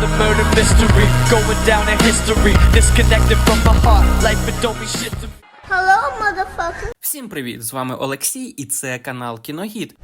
the murder mystery, going down in history. Disconnected from my heart, life it don't mean shit to me. Hello, motherfucker. Всім привіт! З вами Олексій, і це канал Кіногід.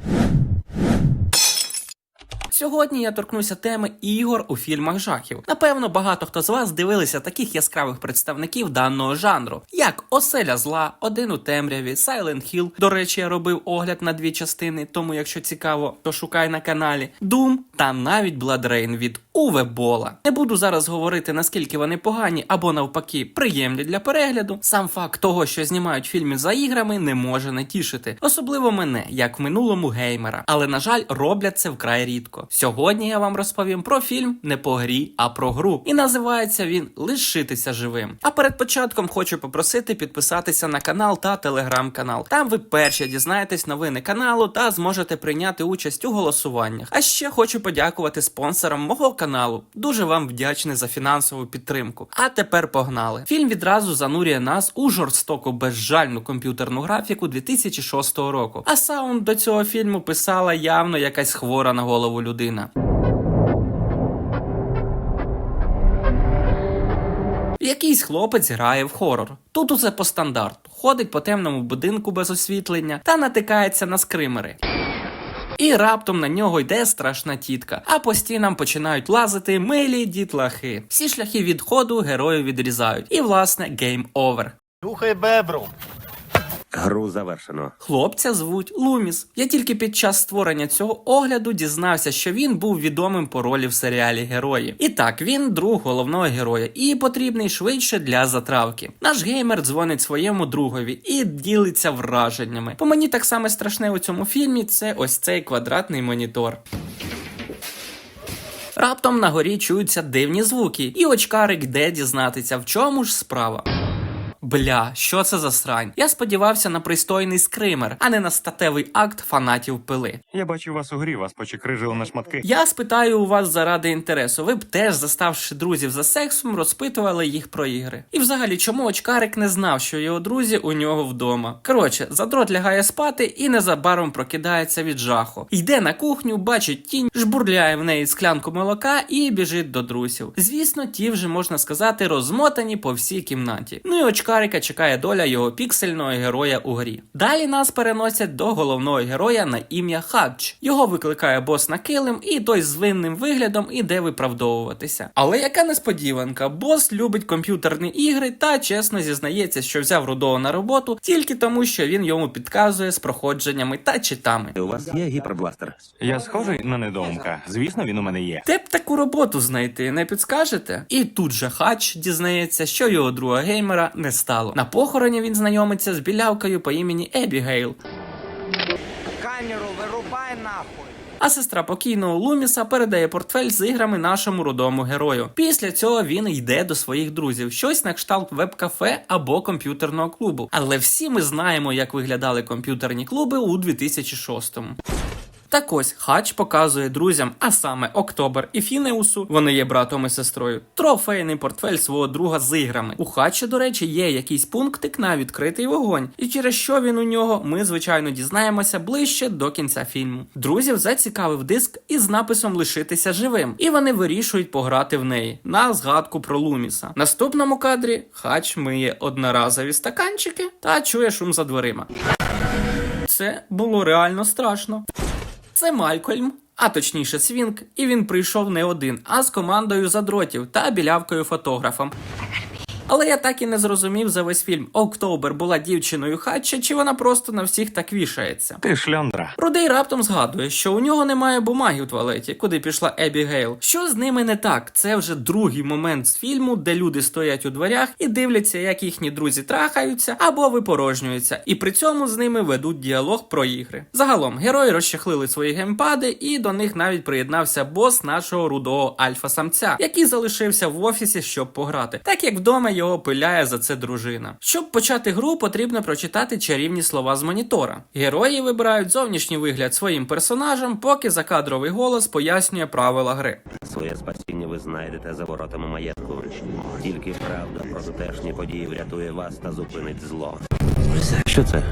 Сьогодні я торкнуся теми ігор у фільмах жахів. Напевно, багато хто з вас дивилися таких яскравих представників даного жанру, як Оселя зла, Один у темряві, Silent Hill. До речі, я робив огляд на дві частини, тому якщо цікаво, то шукай на каналі Doom та навіть Blood Rain від Уве Бола. Не буду зараз говорити наскільки вони погані або навпаки приємні для перегляду. Сам факт того, що знімають фільми за іграми, не може не тішити, особливо мене, як в минулому геймера. Але на жаль, роблять це вкрай рідко. Сьогодні я вам розповім про фільм не по грі, а про гру. І називається він Лишитися живим. А перед початком хочу попросити підписатися на канал та телеграм-канал. Там ви перші дізнаєтесь новини каналу та зможете прийняти участь у голосуваннях. А ще хочу подякувати спонсорам мого каналу. Дуже вам вдячний за фінансову підтримку. А тепер погнали. Фільм відразу занурює нас у жорстоку безжальну комп'ютерну графіку 2006 року. А саунд до цього фільму писала явно якась хвора на голову людина. Якийсь хлопець грає в хорор. Тут усе по стандарту. Ходить по темному будинку без освітлення та натикається на скримери. І раптом на нього йде страшна тітка, а по стінам починають лазити милі дітлахи. Всі шляхи відходу герою відрізають. І власне гейм овер. Рухай бебру. Гру завершено. Хлопця звуть Луміс. Я тільки під час створення цього огляду дізнався, що він був відомим по ролі в серіалі Герої. І так, він друг головного героя і потрібний швидше для затравки. Наш геймер дзвонить своєму другові і ділиться враженнями. По мені так само страшне у цьому фільмі це ось цей квадратний монітор. Раптом на горі чуються дивні звуки, і очкарик йде дізнатися, в чому ж справа. Бля, що це за срань? Я сподівався на пристойний скример, а не на статевий акт фанатів пили. Я бачив вас у грі, вас почекрижили на шматки. Я спитаю у вас заради інтересу. Ви б теж, заставши друзів за сексом, розпитували їх про ігри. І взагалі, чому очкарик не знав, що його друзі у нього вдома? Коротше, задрот лягає спати і незабаром прокидається від жаху. Йде на кухню, бачить тінь, жбурляє в неї склянку молока і біжить до друзів. Звісно, ті вже можна сказати розмотані по всій кімнаті. Ну і очкарика чекає доля його піксельного героя у грі. Далі нас переносять до головного героя на ім'я Хадж. Його викликає бос на килим, і той з винним виглядом іде виправдовуватися. Але яка несподіванка, бос любить комп'ютерні ігри та чесно зізнається, що взяв рудого на роботу тільки тому, що він йому підказує з проходженнями та читами. У вас є гіпербластер? Я схожий на недоумка. Звісно, він у мене є. Де б таку роботу знайти, не підскажете? І тут же хач дізнається, що його друга геймера не стало. На похороні він знайомиться з білявкою по імені Ебігейл. Камеру вирубай нахуй. А сестра покійного Луміса передає портфель з іграми нашому рудому герою. Після цього він йде до своїх друзів, щось на кшталт веб-кафе або комп'ютерного клубу. Але всі ми знаємо, як виглядали комп'ютерні клуби у 2006-му. Так ось хач показує друзям, а саме Октобер і Фінеусу, вони є братом і сестрою, трофейний портфель свого друга з іграми. У хача, до речі, є якийсь пунктик на відкритий вогонь, і через що він у нього, ми звичайно дізнаємося ближче до кінця фільму. Друзів зацікавив диск із написом Лишитися живим, і вони вирішують пограти в неї на згадку про Луміса. Наступному кадрі хач миє одноразові стаканчики та чує шум за дверима. Це було реально страшно. Це Малькольм, а точніше Свінг, і він прийшов не один, а з командою задротів та білявкою фотографом. Але я так і не зрозумів за весь фільм. Октобер була дівчиною Хатча, чи вона просто на всіх так вішається. Ти шльондра. Рудий раптом згадує, що у нього немає бумаги в туалеті, куди пішла Ебі Гейл. Що з ними не так? Це вже другий момент з фільму, де люди стоять у дверях і дивляться, як їхні друзі трахаються або випорожнюються, і при цьому з ними ведуть діалог про ігри. Загалом герої розчахлили свої геймпади, і до них навіть приєднався бос нашого рудого альфа-самця, який залишився в офісі, щоб пограти, так як вдома його пиляє за це дружина. Щоб почати гру, потрібно прочитати чарівні слова з монітора. Герої вибирають зовнішній вигляд своїм персонажам, поки закадровий голос пояснює правила гри. Своє спасіння ви знайдете за воротами маєтку. Тільки правда про тутешні події врятує вас та зупинить зло. Що це?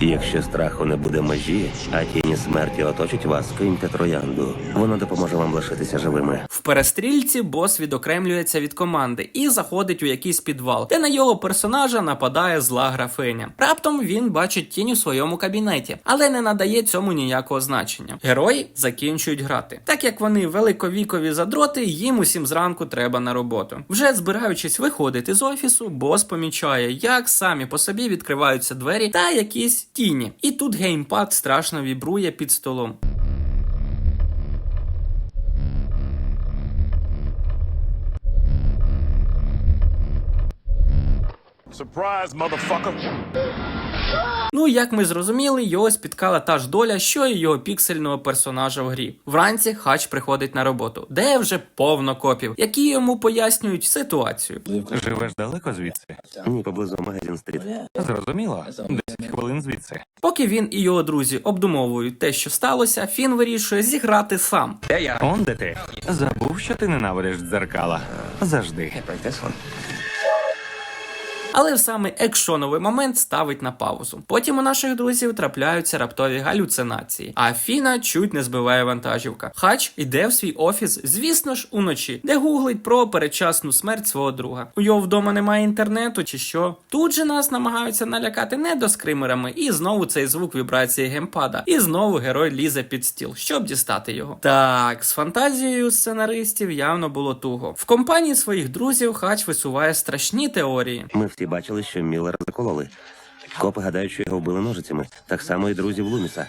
Якщо страху не буде межі, а тіні смерті оточать вас, киньте троянду. Воно допоможе вам лишитися живими. В перестрільці бос відокремлюється від команди і заходить у якийсь підвал, де на його персонажа нападає зла графиня. Раптом він бачить тінь у своєму кабінеті, але не надає цьому ніякого значення. Герої закінчують грати. Так як вони великовікові задроти, їм усім зранку треба на роботу. Вже збираючись виходити з офісу, бос помічає, як самі по собі відкриваються двері та якісь тіні. І тут геймпад страшно вібрує під столом. Ну, як ми зрозуміли, його спіткала та ж доля, що і його піксельного персонажа в грі. Вранці хач приходить на роботу, де вже повно копів, які йому пояснюють ситуацію. Живеш далеко звідси? Ні, поблизу магазин стріт. Зрозуміло. Десять хвилин звідси. Поки він і його друзі обдумовують те, що сталося, Фін вирішує зіграти сам. Я Он де ти? Забув, що ти ненавидиш дзеркала. Завжди. Але саме екшоновий момент ставить на паузу. Потім у наших друзів трапляються раптові галюцинації, а Фіна чуть не збиває вантажівка. Хач іде в свій офіс, звісно ж, уночі, де гуглить про передчасну смерть свого друга. У його вдома немає інтернету чи що. Тут же нас намагаються налякати недоскримерами, і знову цей звук вібрації геймпада. І знову герой лізе під стіл, щоб дістати його. Так, з фантазією сценаристів явно було туго. В компанії своїх друзів хач висуває страшні теорії. Ми всі бачили, що Міллера закололи. Копи гадають, що його вбили ножицями. Так само і друзів Луміса.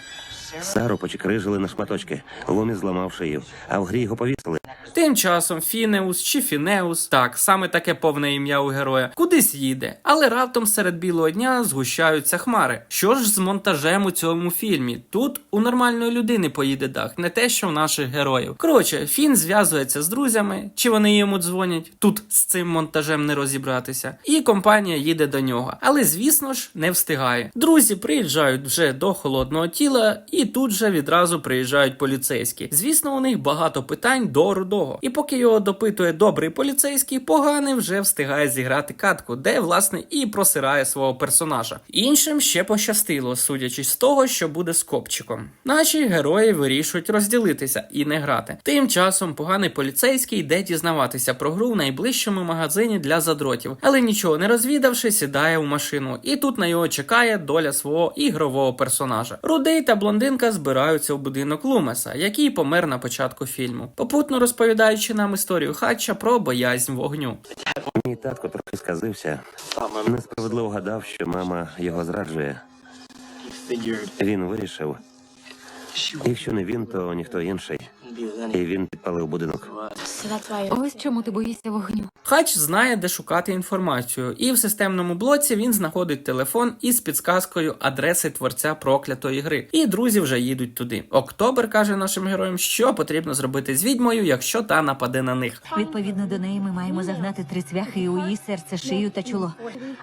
Сару почекрижили на шматочки. Луміс зламав шию, а в грі його повісили. Тим часом Фінеус чи Фінеус, так саме таке повне ім'я у героя, кудись їде, але раптом серед білого дня згущаються хмари. Що ж з монтажем у цьому фільмі? Тут у нормальної людини поїде дах, не те, що в наших героїв. Коротше, Фін зв'язується з друзями, чи вони йому дзвонять. Тут з цим монтажем не розібратися. І компанія їде до нього. Але звісно ж не встигає. Друзі приїжджають вже до холодного тіла, і тут же відразу приїжджають поліцейські. Звісно, у них багато питань до рудого. І поки його допитує добрий поліцейський, поганий вже встигає зіграти катку, де власне і просирає свого персонажа. Іншим ще пощастило, судячи з того, що буде з копчиком. Наші герої вирішують розділитися і не грати. Тим часом поганий поліцейський йде дізнаватися про гру в найближчому магазині для задротів, але нічого не розвідавши, сідає у машину, і тут на його чекає доля свого ігрового персонажа. Рудий та блондинка збираються у будинок Лумеса, який помер на початку фільму, попутно розповідаючи нам історію Хатча про боязнь вогню. Мій татко трохи сказився. Несправедливо гадав, що мама його зраджує. Він вирішив, якщо не він, то ніхто інший. І він підпалив будинок. Ось чому ти боїшся вогню. Хач знає, де шукати інформацію, і в системному блоці він знаходить телефон із підсказкою адреси творця проклятої гри. І друзі вже їдуть туди. Октобер каже нашим героям, що потрібно зробити з відьмою, якщо та нападе на них. Відповідно до неї, ми маємо загнати три цвяхи у її серце, шию та чоло.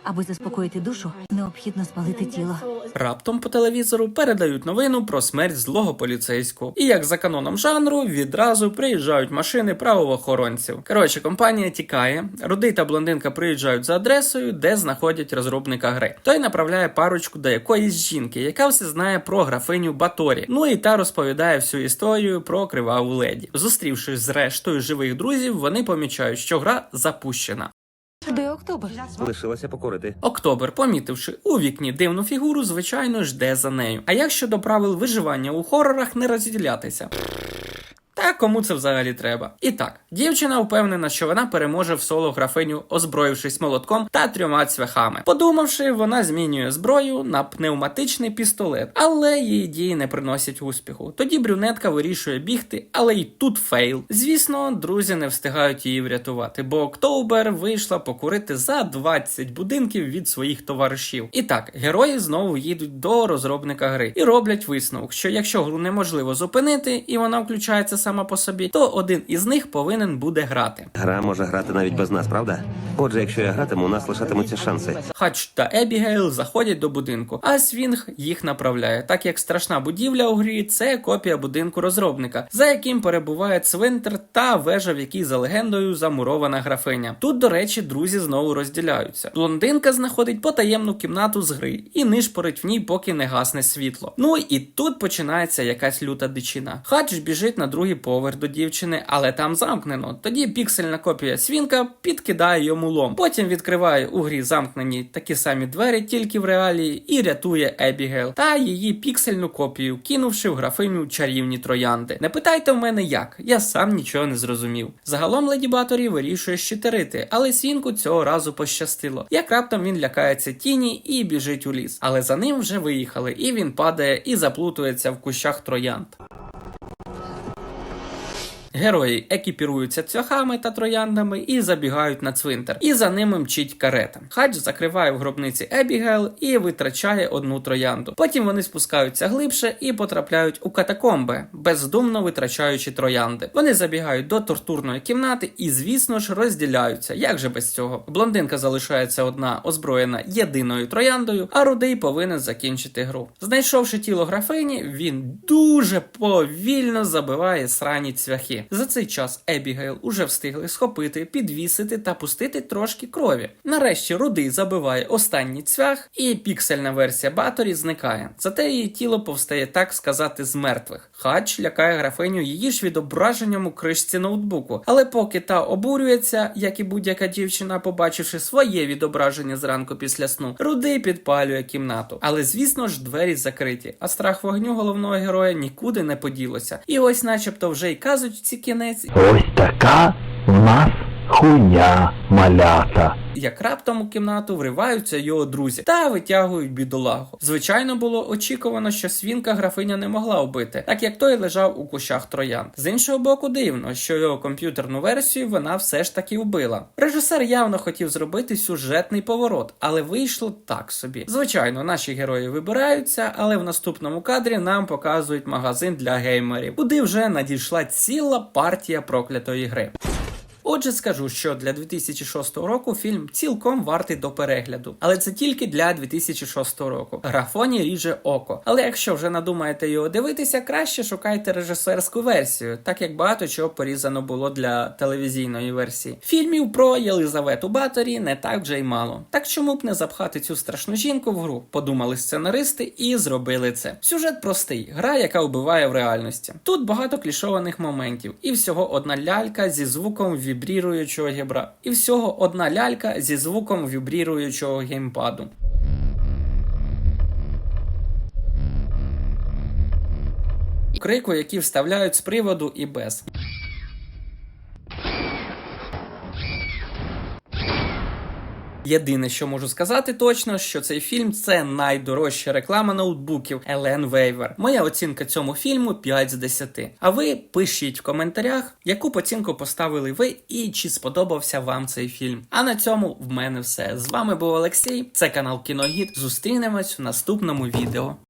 Аби заспокоїти душу, необхідно спалити тіло. Раптом по телевізору передають новину про смерть злого поліцейського. І як за каноном жанру, відразу приїжджають машини правоохоронців. Коротше, компанія тікає. Рудий та блондинка приїжджають за адресою, де знаходять розробника гри. Той направляє парочку до якоїсь жінки, яка все знає про графиню Баторі. Ну і та розповідає всю історію про криваву леді. Зустрівшись з рештою живих друзів, вони помічають, що гра запущена. Де октобер? Лишилося покорити. Октобер, помітивши у вікні дивну фігуру, звичайно жде за нею. А як щодо правил виживання у хорорах не розділятися? Та кому це взагалі треба? І так, дівчина впевнена, що вона переможе в соло графиню, озброївшись молотком та трьома цвяхами. Подумавши, вона змінює зброю на пневматичний пістолет, але її дії не приносять успіху. Тоді брюнетка вирішує бігти, але й тут фейл. Звісно, друзі не встигають її врятувати, бо Октобер вийшла покурити за 20 будинків від своїх товаришів. І так, герої знову їдуть до розробника гри і роблять висновок, що якщо гру неможливо зупинити і вона включається сама по собі, то один із них повинен буде грати. Гра може грати навіть без нас, правда? Отже, якщо я гратиму, у нас лишатимуться шанси. Хач та Ебігейл заходять до будинку, а Свінг їх направляє, так як страшна будівля у грі це копія будинку розробника, за яким перебуває цвинтар та вежа, в якій за легендою замурована графиня. Тут, до речі, друзі знову розділяються. Блондинка знаходить потаємну кімнату з гри і нишпорить в ній, поки не гасне світло. Ну і тут починається якась люта дичина. Хач біжить на другий поверх до дівчини, але там замкнено. Тоді піксельна копія свінка підкидає йому лом. Потім відкриває у грі замкнені такі самі двері, тільки в реалії, і рятує Ебігейл та її піксельну копію, кинувши в графиню чарівні троянди. Не питайте в мене як, я сам нічого не зрозумів. Загалом Леді Баторі вирішує щитерити, але свінку цього разу пощастило. Як раптом він лякається тіні і біжить у ліс. Але за ним вже виїхали, і він падає і заплутується в кущах троянд. Герої екіпіруються цвяхами та трояндами і забігають на цвинтар. І за ними мчить карета. Хадж закриває в гробниці Ебігейл і витрачає одну троянду. Потім вони спускаються глибше і потрапляють у катакомби, бездумно витрачаючи троянди. Вони забігають до тортурної кімнати і, звісно ж, розділяються. Як же без цього? Блондинка залишається одна озброєна єдиною трояндою, а рудий повинен закінчити гру. Знайшовши тіло графині, він дуже повільно забиває срані цвяхи. За цей час Ебігейл уже встигли схопити, підвісити та пустити трошки крові. Нарешті рудий забиває останній цвях, і піксельна версія Баторі зникає. Зате її тіло повстає, так сказати, з мертвих. Хач лякає графиню її ж відображенням у кришці ноутбуку. Але поки та обурюється, як і будь-яка дівчина, побачивши своє відображення зранку після сну, рудий підпалює кімнату. Але звісно ж, двері закриті, а страх вогню головного героя нікуди не поділося. І ось, начебто, вже й казочці кінець, Ось така в нас хуйня малята. як раптом у кімнату вриваються його друзі та витягують бідолагу. Звичайно, було очікувано, що свінка графиня не могла вбити, так як той лежав у кущах троян. З іншого боку, дивно, що його комп'ютерну версію вона все ж таки вбила. Режисер явно хотів зробити сюжетний поворот, але вийшло так собі. Звичайно, наші герої вибираються, але в наступному кадрі нам показують магазин для геймерів, куди вже надійшла ціла партія проклятої гри. Отже, скажу, що для 2006 року фільм цілком вартий до перегляду, але це тільки для 2006 року. Графоні ріже око. Але якщо вже надумаєте його дивитися, краще шукайте режисерську версію, так як багато чого порізано було для телевізійної версії. Фільмів про Єлизавету Баторі не так вже й мало. Так чому б не запхати цю страшну жінку в гру? Подумали сценаристи і зробили це. Сюжет простий, гра, яка вбиває в реальності. Тут багато клішованих моментів, і всього одна лялька зі звуком вібріруючого гібра. і всього одна лялька зі звуком вібріруючого геймпаду. Крику, які вставляють з приводу і без. Єдине, що можу сказати точно, що цей фільм це найдорожча реклама ноутбуків Елен Вейвер. Моя оцінка цьому фільму 5 з 10. А ви пишіть в коментарях, яку оцінку поставили ви і чи сподобався вам цей фільм. А на цьому в мене все. З вами був Олексій. Це канал Кіногід. Зустрінемось в наступному відео.